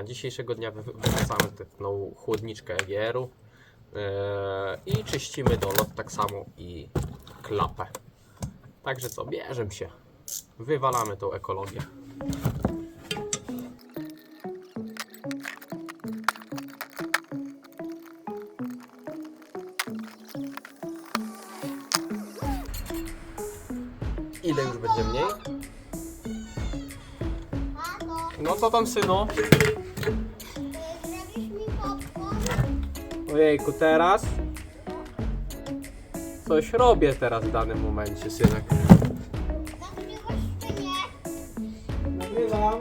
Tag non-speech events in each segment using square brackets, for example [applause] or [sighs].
dnia. Dzisiejszego dnia wy- wyrzucamy tą chłodniczkę EGR-u e, i czyścimy dolot tak samo i klapę. Także co, bierzemy się. Wywalamy tą ekologię. Ile już będzie mniej? No co tam synu? Ojejku, teraz? Coś robię teraz w danym momencie, synek. Nagrywam.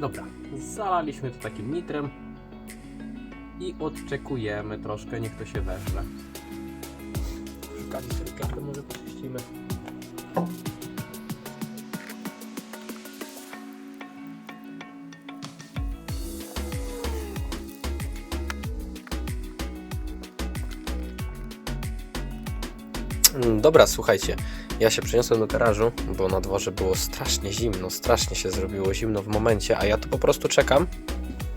Dobra, zalaliśmy to takim nitrem i odczekujemy troszkę, niech to się okazji sobie klapę może poczyścimy. Mm, Dobra, słuchajcie, ja się przeniosłem do garażu, bo na dworze było strasznie zimno, strasznie się zrobiło zimno w momencie, a ja tu po prostu czekam,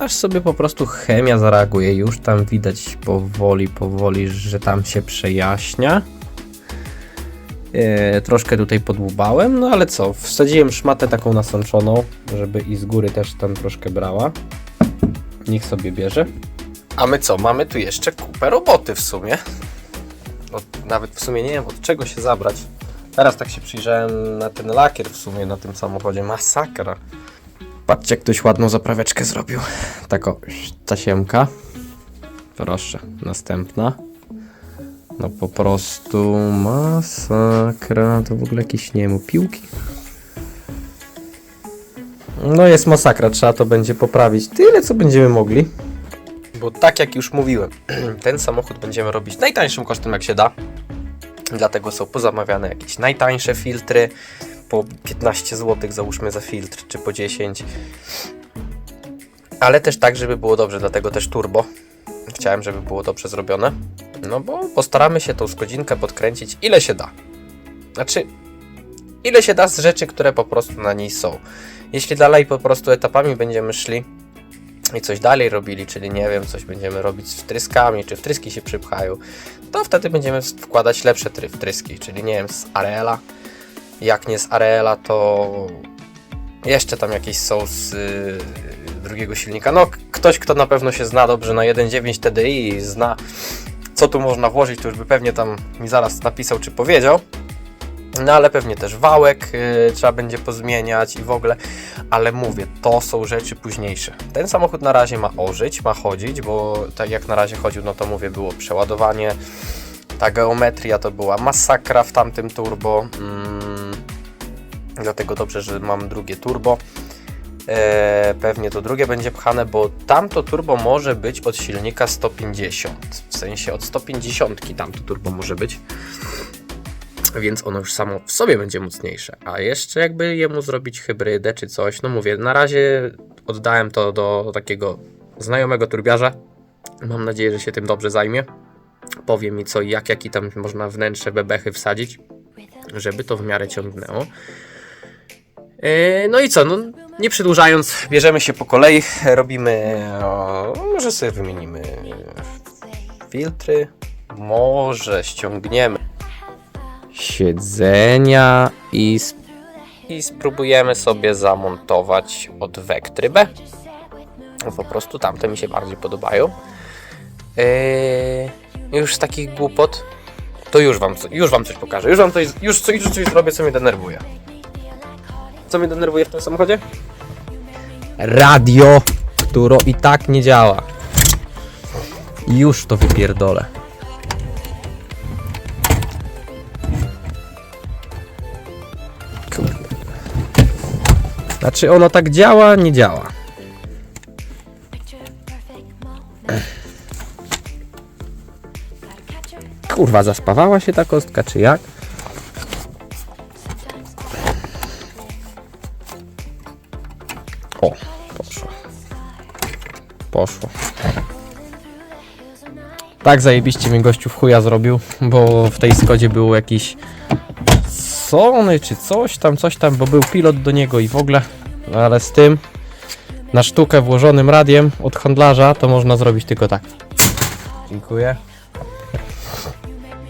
aż sobie po prostu chemia zareaguje. Już tam widać powoli, powoli, że tam się przejaśnia. E, troszkę tutaj podłubałem, no ale co, wsadziłem szmatę taką nasączoną, żeby i z góry też tam troszkę brała. Niech sobie bierze. A my co, mamy tu jeszcze kupę roboty w sumie od, nawet w sumie nie wiem od czego się zabrać. Teraz tak się przyjrzałem na ten lakier w sumie na tym samochodzie. Masakra. Patrzcie, ktoś ładną zapraweczkę zrobił. Tako, tasiemka. Proszę, następna. No po prostu masakra. To w ogóle jakieś, nie wiem, piłki. No jest masakra, trzeba to będzie poprawić. Tyle, co będziemy mogli. Bo tak jak już mówiłem, [clears throat] ten samochód będziemy robić najtańszym kosztem jak się da. Dlatego są pozamawiane jakieś najtańsze filtry. Po 15 zł załóżmy za filtr, czy po 10. Ale też tak, żeby było dobrze, dlatego też turbo. Chciałem, żeby było dobrze zrobione. No bo postaramy się tą skodzinkę podkręcić ile się da. Znaczy, ile się da z rzeczy, które po prostu na niej są. Jeśli dalej po prostu etapami będziemy szli, i coś dalej robili, czyli nie wiem, coś będziemy robić z wtryskami, czy wtryski się przypchają, to wtedy będziemy wkładać lepsze try- wtryski, czyli nie wiem, z Areela. Jak nie z Areela, to jeszcze tam jakieś są z y, drugiego silnika. No, ktoś, kto na pewno się zna dobrze na 1.9 TDI i zna, co tu można włożyć, to już by pewnie tam mi zaraz napisał, czy powiedział. No ale pewnie też wałek y, trzeba będzie pozmieniać i w ogóle, ale mówię, to są rzeczy późniejsze. Ten samochód na razie ma ożyć, ma chodzić, bo tak jak na razie chodził, no to mówię, było przeładowanie, ta geometria to była masakra w tamtym turbo, mm, dlatego dobrze, że mam drugie turbo. E, pewnie to drugie będzie pchane, bo tamto turbo może być od silnika 150, w sensie od 150 tamto turbo może być więc ono już samo w sobie będzie mocniejsze. A jeszcze jakby jemu zrobić hybrydę czy coś, no mówię, na razie oddałem to do takiego znajomego turbiarza. Mam nadzieję, że się tym dobrze zajmie. Powie mi co i jak, jaki tam można wnętrze bebechy wsadzić, żeby to w miarę ciągnęło. Yy, No i co, no nie przedłużając, bierzemy się po kolei, robimy, o, może sobie wymienimy filtry, może ściągniemy siedzenia i, sp- i spróbujemy sobie zamontować od Vectry B. Po prostu tamte mi się bardziej podobają. Yy, już z takich głupot to już wam, już wam coś pokażę. Już wam coś, już, już coś zrobię, co mnie denerwuje. Co mnie denerwuje w tym samochodzie? Radio, które i tak nie działa. Już to wypierdolę. Znaczy ono tak działa, nie działa. Kurwa, zaspawała się ta kostka, czy jak? Tak zajebiście mnie gościu w chuja zrobił, bo w tej Skodzie był jakiś Sony czy coś tam, coś tam, bo był pilot do niego i w ogóle, ale z tym na sztukę włożonym radiem od handlarza to można zrobić tylko tak. Dziękuję.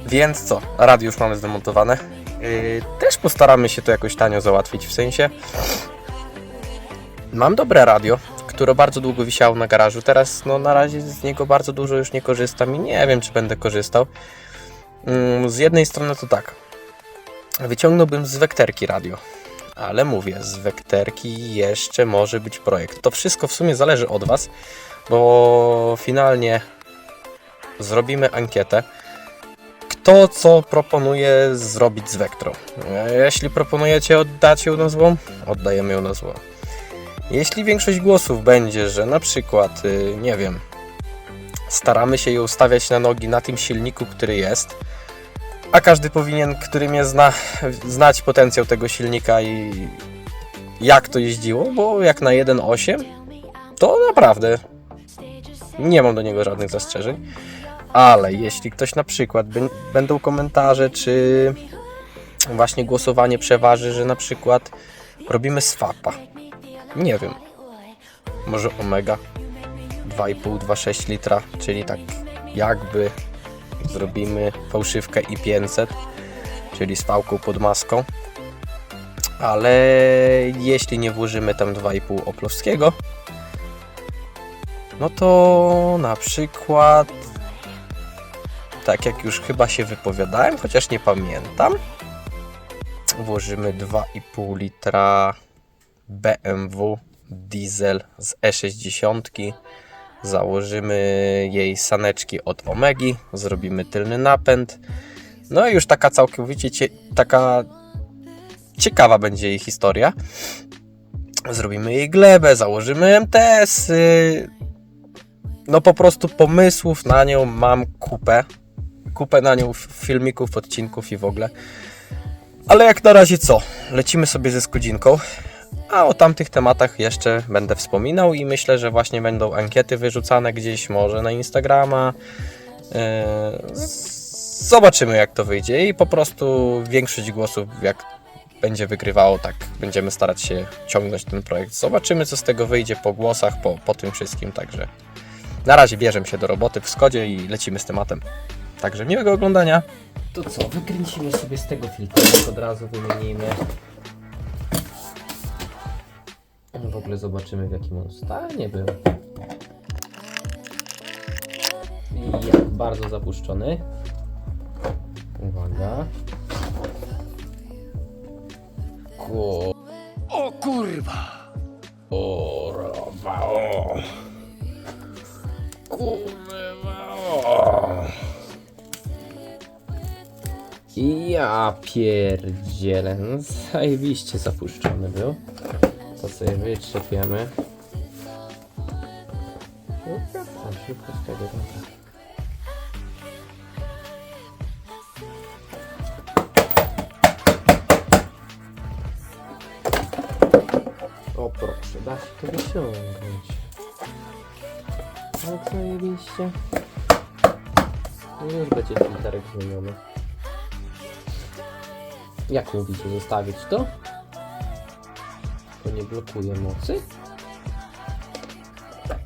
Więc co, radio już mamy zdemontowane. Yy, też postaramy się to jakoś tanio załatwić, w sensie mam dobre radio, które bardzo długo wisiało na garażu. Teraz no na razie z niego bardzo dużo już nie korzystam i nie wiem czy będę korzystał. Mm, Z jednej strony to tak. Wyciągnąłbym z wekterki radio. Ale mówię, z wekterki jeszcze może być projekt. To wszystko w sumie zależy od Was, bo finalnie zrobimy ankietę. Kto co proponuje zrobić z Vectrą? Jeśli proponujecie oddać ją na złom, oddajemy ją na złom. Jeśli większość głosów będzie, że na przykład, y, nie wiem, staramy się ją stawiać na nogi na tym silniku, który jest, a każdy powinien, który mnie zna, znać potencjał tego silnika i jak to jeździło, bo jak na 1.8 to naprawdę nie mam do niego żadnych zastrzeżeń. Ale jeśli ktoś na przykład bę- będą komentarze, czy właśnie głosowanie przeważy, że na przykład robimy swapa. Nie wiem. Może Omega 2,5-2,6 litra, czyli tak jakby zrobimy fałszywkę i 500, czyli z fałką pod maską. Ale jeśli nie włożymy tam 2,5 Oplowskiego, no to na przykład tak jak już chyba się wypowiadałem, chociaż nie pamiętam, włożymy 2,5 litra BMW diesel z E60. Założymy jej saneczki od Omegi, zrobimy tylny napęd. No i już taka całkowicie cie, taka ciekawa będzie jej historia. Zrobimy jej glebę, założymy MTS. -y. No po prostu pomysłów na nią mam kupę. Kupę na nią filmików, odcinków i w ogóle. Ale jak na razie co? Lecimy sobie ze skodzinką. A o tamtych tematach jeszcze będę wspominał i myślę, że właśnie będą ankiety wyrzucane gdzieś, może na Instagrama. Yy, Zobaczymy jak to wyjdzie i po prostu większość głosów jak będzie wygrywało, tak będziemy starać się ciągnąć ten projekt. Zobaczymy co z tego wyjdzie po głosach, po, po tym wszystkim, także na razie bierzemy się do roboty w Skodzie i lecimy z tematem. Także miłego oglądania. To co, wykręcimy sobie z tego filtrika, od razu wymienimy. W ogóle zobaczymy w jakim on stanie był. Jak bardzo zapuszczony. Uwaga. Ku... O kurwa! Kurwa, o. Kurwa, o. Ja pierdzielę, no zajebiście zapuszczony był. To sobie wytrzepiemy. Szybko, a szybko z dobra. O proszę, da się to wyciągnąć. Tak zajebiście. No Już będzie filterek zmieniony. Jak mówicie, zostawić to? Blokuje mocy?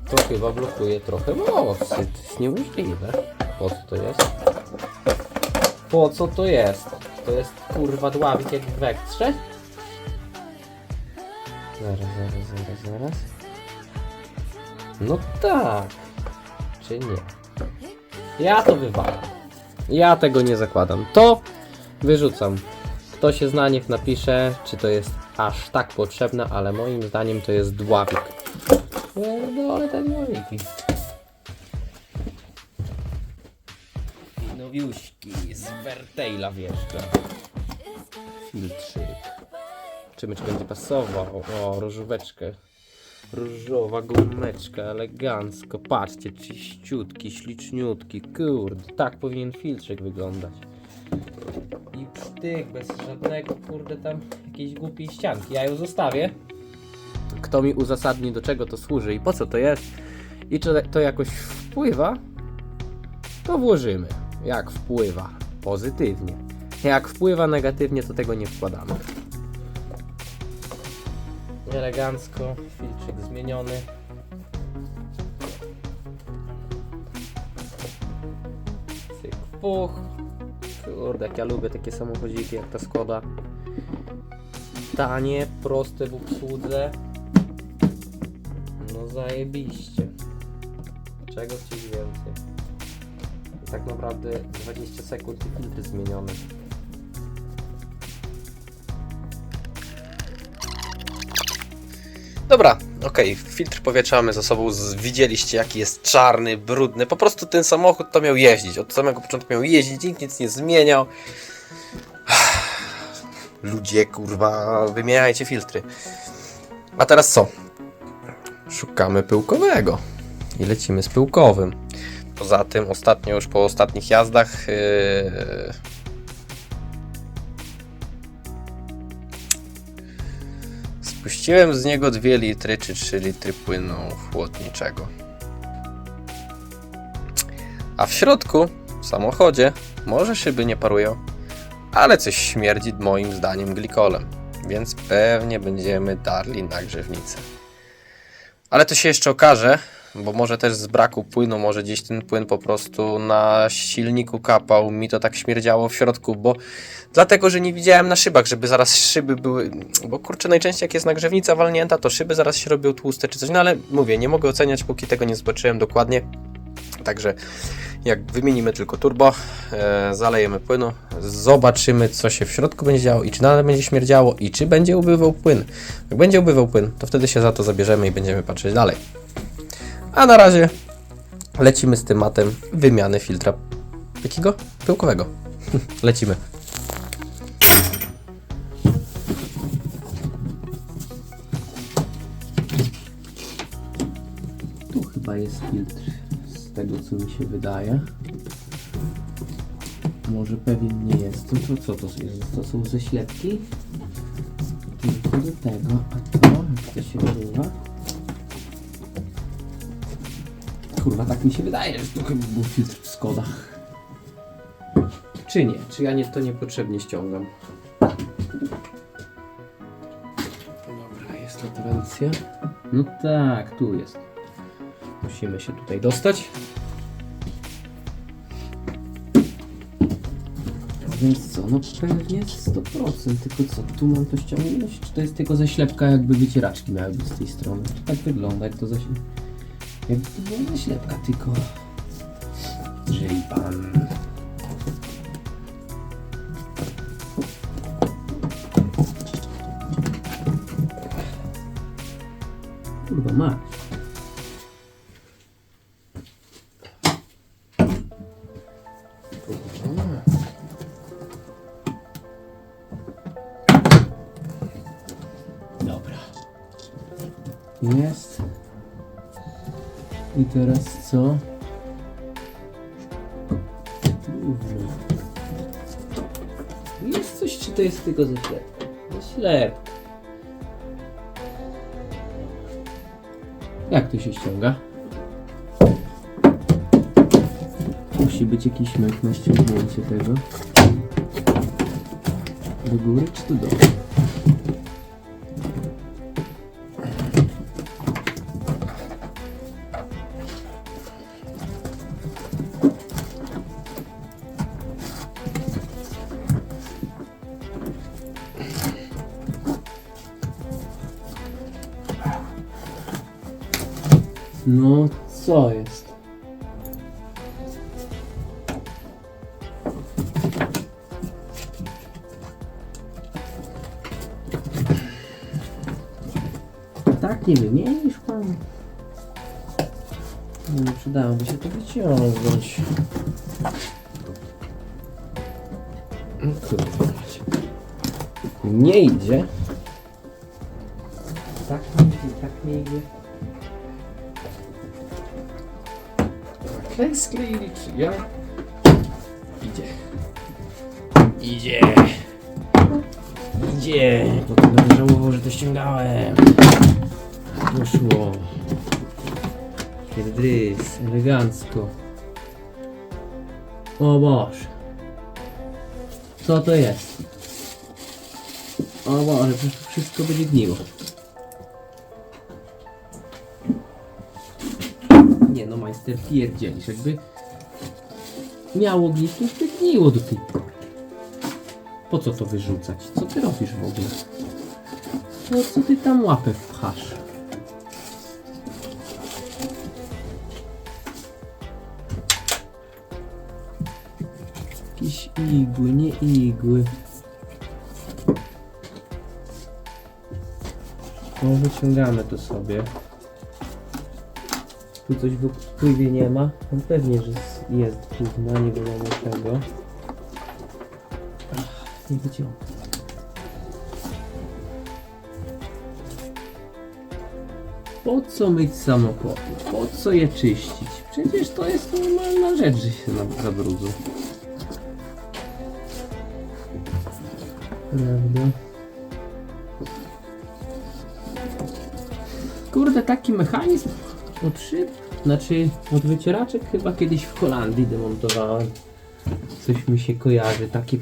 To chyba blokuje trochę mocy. To jest niemożliwe. Po co to jest? Po co to jest? To jest kurwa dławik jak w wektrze? Zaraz, zaraz, zaraz, zaraz. No tak. Czy nie? Ja to wywalam. Ja tego nie zakładam. To wyrzucam. Kto się zna, niech napisze, czy to jest aż tak potrzebne, ale moim zdaniem to jest dławik. Ale te dławiki. Nowiuśki z Vertaila wjeżdża. Filtrzyk. Czy mycz będzie pasował? O, różóweczkę. Różowa gumeczka, elegancko. Patrzcie, czyściutki, śliczniutki. Kurde, tak powinien filtrzyk wyglądać. I pstyk, bez żadnego, kurde, tam jakiejś głupiej ścianki. Ja ją zostawię. Kto mi uzasadni, do czego to służy i po co to jest i czy to jakoś wpływa to włożymy. Jak wpływa pozytywnie. Jak wpływa negatywnie, to tego nie wkładamy. Elegancko, filtrzyk zmieniony. Cyk, puch. Kurde, jak ja lubię takie samochodziki jak ta Skoda. Tanie, proste w obsłudze. No zajebiście. Czego chcieć więcej? Tak naprawdę 20 sekund i filtr zmieniony. Dobra, okej, filtr powietrza mamy za sobą, widzieliście jaki jest czarny, brudny, po prostu ten samochód to miał jeździć, od samego początku miał jeździć, nikt nic nie zmieniał. [sighs] Ludzie, kurwa, wymieniajcie filtry. A teraz co? Szukamy pyłkowego i lecimy z pyłkowym. Poza tym ostatnio już po ostatnich jazdach yy... Spuściłem z niego 2 litry czy 3 litry płynu chłodniczego. A w środku, w samochodzie, może szyby nie parują, ale coś śmierdzi moim zdaniem glikolem, więc pewnie będziemy darli na grzewnicę. Ale to się jeszcze okaże, bo może też z braku płynu, może gdzieś ten płyn po prostu na silniku kapał, mi to tak śmierdziało w środku, bo dlatego, że nie widziałem na szybach, żeby zaraz szyby były, bo kurczę, najczęściej jak jest nagrzewnica walnięta, to szyby zaraz się robią tłuste czy coś, no ale mówię, nie mogę oceniać, póki tego nie zobaczyłem dokładnie, także jak wymienimy tylko turbo, e, zalejemy płynu, zobaczymy co się w środku będzie działo i czy nadal będzie śmierdziało i czy będzie ubywał płyn. Jak będzie ubywał płyn, to wtedy się za to zabierzemy i będziemy patrzeć dalej. A na razie lecimy z tematem wymiany filtra jakiego? Pyłkowego. [laughs] lecimy. Tu chyba jest filtr z tego co mi się wydaje. Może pewien nie jest. To, co to jest? To są ześlepki? Tylko do tego. A to, jak to się nazywa? Kurwa, tak mi się wydaje, że to chyba był filtr w Skodach. Czy nie? Czy ja nie, to niepotrzebnie ściągam? Dobra, jest latencja. No tak, tu jest. Musimy się tutaj dostać. Więc co, no pewnie 100%, tylko co, tu mam to ściągnąć? Czy to jest tylko zaślepka, jakby wycieraczki miały być z tej strony? To tak wygląda, jak to zaślepka. Jakby to była zaślepka, tylko... Żyj pan. Teraz co? Jest coś, czy to jest tylko ześlepka? Ześlepka. Jak to się ściąga? Musi być jakiś mek na ściągnięcie tego. Do góry czy do dołu? Co jest? Tak nie wymienisz pan? Nie przydałoby się to wyciągnąć. No. Nie idzie. Tak nie idzie, tak nie idzie. Skleili, czy ja? Idzie. Idzie. Idzie. Potem będę żałował, że to ściągałem. Poszło. Pierdrys, elegancko. O Boże. Co to jest? O Boże, przecież to wszystko będzie gniło. Majster pierdzielisz, jakby miało już by gniło do tej pory. Po co to wyrzucać? Co ty robisz w ogóle? Po co ty tam łapę wpchasz? Jakieś igły, nie igły. No wyciągamy to sobie. Tu coś w wpływie nie ma. No pewnie, że jest gówna, nie wiadomo czego. Ach, nie wyciągam. Po co myć samochody? Po co je czyścić? Przecież to jest normalna rzecz, że się zabrudzą. Prawda? Kurde, taki mechanizm od szyb, znaczy od wycieraczek chyba kiedyś w Holandii demontowałem. Coś mi się kojarzy, taki,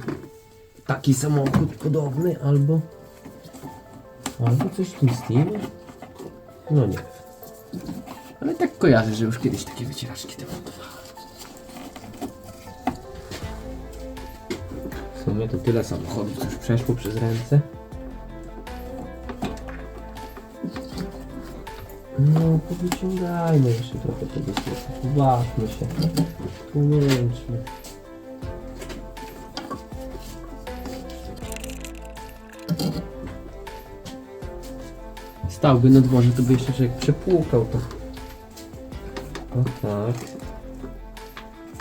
taki samochód podobny, albo albo coś w tym stylu. No nie wiem. Ale tak kojarzę, że już kiedyś takie wycieraczki demontowałem. W sumie to tyle samochodów, co już przeszło przez ręce. No, powyciągajmy jeszcze trochę tego słowa. Pobawmy się. Pomęczmy. Stałby na dworze, to by jeszcze człowiek przepłukał to. O tak.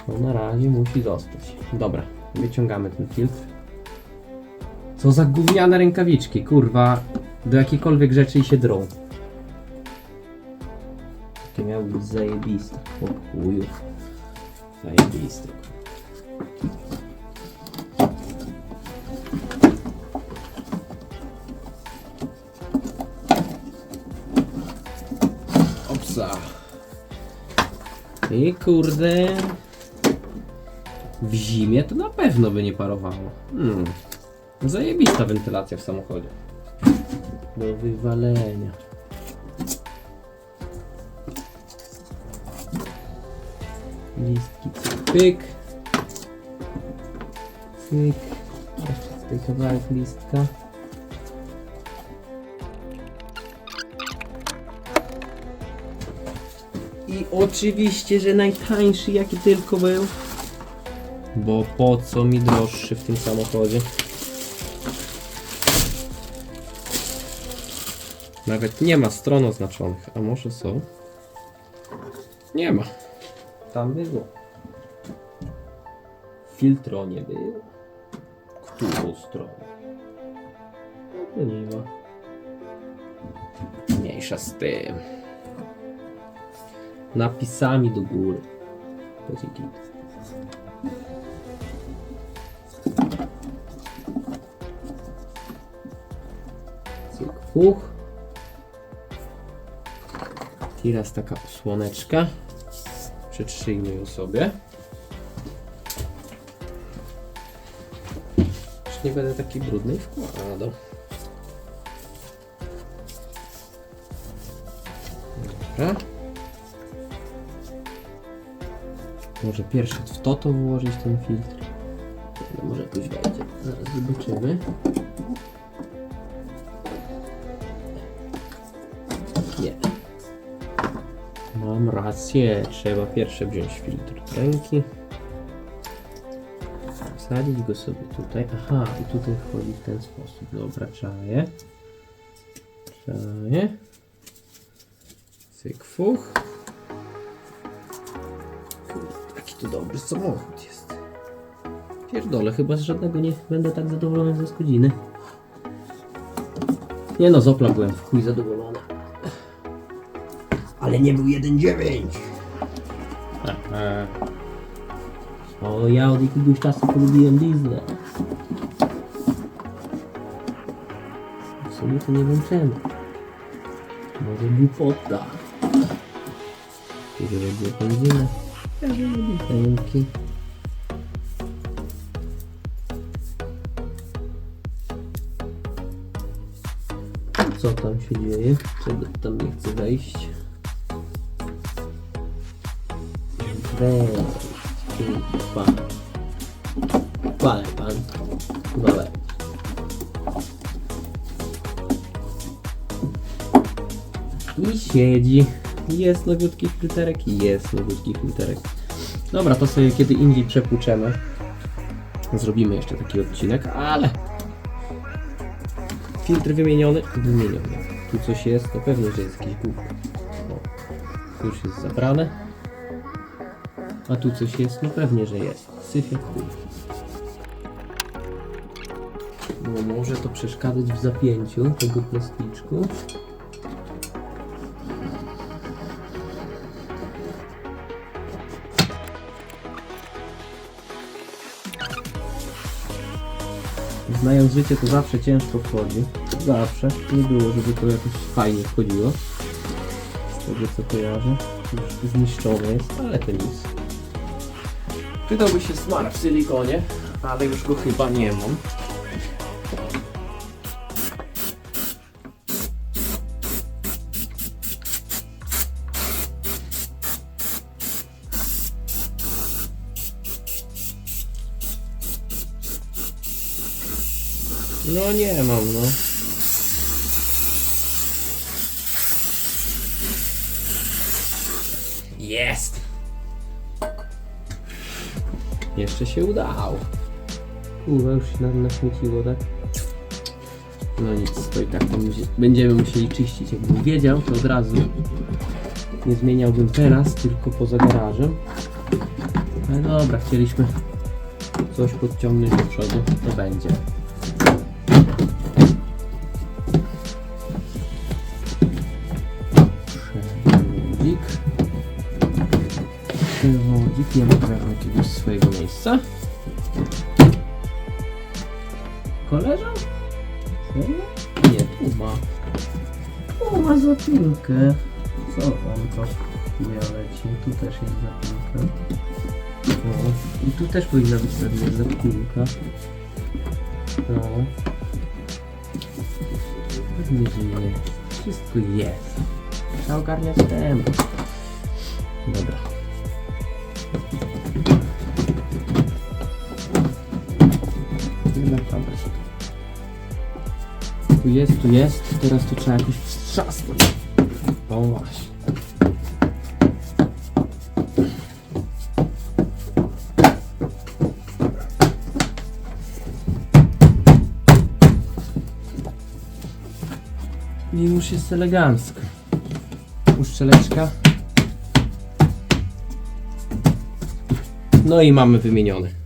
No na razie musi zostać. Dobra, wyciągamy ten filtr. Co za gówniane rękawiczki, kurwa. Do jakiejkolwiek rzeczy i się drą. Być zajebiste. O chuju. Zajebiste. Opsa. I kurde. W zimie to na pewno by nie parowało. Hmm. Zajebista wentylacja w samochodzie. Do wywalenia. Listki, pyk. Cyk. Jeszcze tutaj kawałek listka. I oczywiście, że najtańszy jaki tylko był. Bo po co mi droższy w tym samochodzie? Nawet nie ma stron oznaczonych, a może są? Nie ma. Tam było. W filtronie było. Którą stronę? No nie ma. Mniejsza z tym. Napisami do góry. Będzie git. Cyk, fuch. Teraz taka osłoneczka. Przetrzyjmy ją sobie. Już nie będę taki brudny wkładał. Dobra. Może pierwszy w to to włożyć ten filtr. No, może jakoś wejdzie. Zobaczymy. Rację. Trzeba pierwsze wziąć filtr do ręki. Wsadzić go sobie tutaj. Aha, i tutaj wchodzi w ten sposób. Dobra, czaję. Czaję. Cyk, fuch. Kurde, Jaki to dobry samochód jest. Pierdolę, chyba z żadnego nie będę tak zadowolony ze godziny. Nie no, z byłem w chuj zadowolony ale nie był 1,9. Tak, e. O, ja od jakiegoś czasu polubiłem Disney. W sumie to nie wiem czemu. Może głupota. Kiedy będzie pojedynek? Ja lubię pełki. Co tam się dzieje? Czego tam nie chce wejść? Weź, kurwa. Palę pan. Dobra. I siedzi. Jest nowiutki filterek? Jest nowiutki filterek. Dobra, to sobie kiedy indziej przepłuczemy. Zrobimy jeszcze taki odcinek, ale filtr wymieniony, wymieniony. Tu coś jest, to pewnie, że jest jakiś tu już jest zabrane. A tu coś jest, no pewnie, że jest. Syf jak chuj. No może to przeszkadzać w zapięciu tego plasticzku. Znając życie to zawsze ciężko wchodzi. Zawsze. Nie było, żeby to jakoś fajnie wchodziło. Z tego co kojarzę. Już zniszczone jest, ale to nic. Przydałby się smar w silikonie, ale już go chyba nie mam. No nie mam, no. Kurwa, już się nam naśmieciło, tak? No nic, to i tak to będziemy musieli czyścić. Jakbym wiedział, to od razu nie zmieniałbym teraz, tylko poza garażem. Ale dobra, chcieliśmy coś podciągnąć do przodu, to będzie. Przewodzik. Przewodzik, nie ma prawa jakiegoś swojego miejsca. Koleżan? Serio? Nie, tu ma. Tu ma zapinkę. Co tam to miał leci? Tu też jest zapinka. O, i tu też powinna być pewnie zapinka. No. Pewnie, że jest. Wszystko jest. Trzeba ogarniać tempo. Dobra. Tu jest, tu jest. Teraz to trzeba jakoś wstrzasnąć. O właśnie. I już jest elegancko. Uszczeleczka. No i mamy wymieniony.